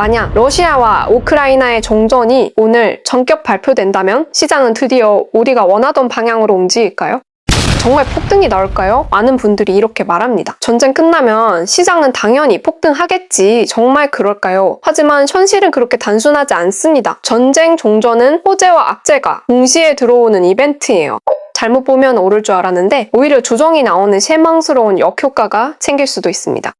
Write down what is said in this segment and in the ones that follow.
만약 러시아와 우크라이나의 종전이 오늘 전격 발표된다면 시장은 드디어 우리가 원하던 방향으로 움직일까요? 정말 폭등이 나올까요? 많은 분들이 이렇게 말합니다. 전쟁 끝나면 시장은 당연히 폭등하겠지. 정말 그럴까요? 하지만 현실은 그렇게 단순하지 않습니다. 전쟁 종전은 호재와 악재가 동시에 들어오는 이벤트예요. 잘못 보면 오를 줄 알았는데 오히려 조정이 나오는 실망스러운 역효과가 생길 수도 있습니다.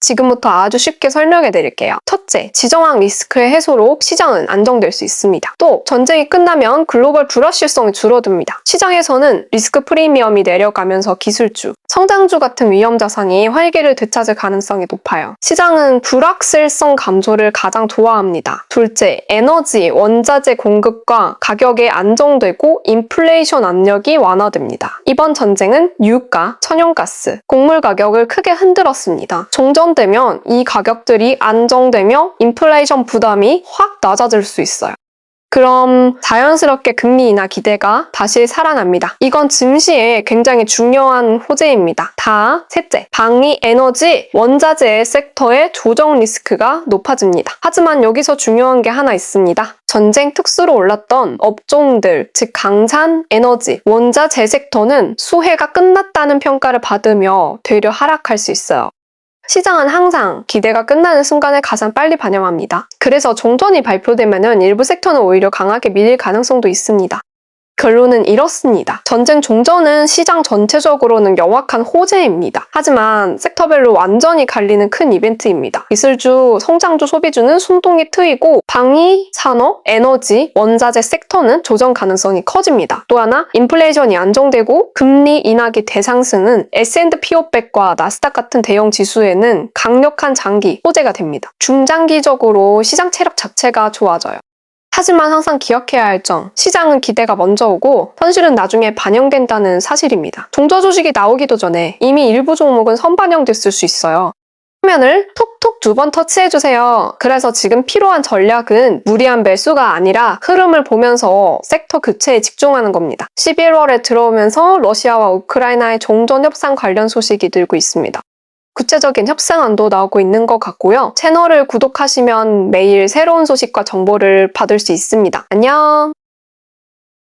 지금부터 아주 쉽게 설명해 드릴게요. 첫째, 지정학 리스크의 해소로 시장은 안정될 수 있습니다. 또, 전쟁이 끝나면 글로벌 불확실성이 줄어듭니다. 시장에서는 리스크 프리미엄이 내려가면서 기술주, 성장주 같은 위험 자산이 활기를 되찾을 가능성이 높아요. 시장은 불확실성 감소를 가장 좋아합니다. 둘째, 에너지, 원자재 공급과 가격이 안정되고 인플레이션 압력이 완화됩니다. 이번 전쟁은 유가, 천연가스, 곡물 가격을 크게 흔들었습니다. 종전 되면 이 가격들이 안정되며 인플레이션 부담이 확 낮아질 수 있어요. 그럼 자연스럽게 금리 인하 기대가 다시 살아납니다. 이건 증시에 굉장히 중요한 호재입니다. 다 셋째, 방위, 에너지, 원자재 섹터의 조정 리스크가 높아집니다. 하지만 여기서 중요한 게 하나 있습니다. 전쟁 특수로 올랐던 업종들, 즉 강산, 에너지, 원자재 섹터는 수혜가 끝났다는 평가를 받으며 되려 하락할 수 있어요. 시장은 항상 기대가 끝나는 순간에 가장 빨리 반영합니다. 그래서 종전이 발표되면 일부 섹터는 오히려 강하게 밀릴 가능성도 있습니다. 결론은 이렇습니다. 전쟁 종전은 시장 전체적으로는 명확한 호재입니다. 하지만 섹터별로 완전히 갈리는 큰 이벤트입니다. 기술주, 성장주, 소비주는 순동이 트이고 방위, 산업, 에너지, 원자재 섹터는 조정 가능성이 커집니다. 또 하나 인플레이션이 안정되고 금리 인하기 대상승은 S&P 500과 나스닥 같은 대형 지수에는 강력한 장기 호재가 됩니다. 중장기적으로 시장 체력 자체가 좋아져요. 하지만 항상 기억해야 할 점, 시장은 기대가 먼저 오고 현실은 나중에 반영된다는 사실입니다. 종저 조직이 나오기도 전에 이미 일부 종목은 선반영됐을 수 있어요. 화면을 톡톡 두 번 터치해주세요. 그래서 지금 필요한 전략은 무리한 매수가 아니라 흐름을 보면서 섹터 교체에 집중하는 겁니다. 11월에 들어오면서 러시아와 우크라이나의 종전 협상 관련 소식이 늘고 있습니다. 구체적인 협상안도 나오고 있는 것 같고요. 채널을 구독하시면 매일 새로운 소식과 정보를 받을 수 있습니다. 안녕!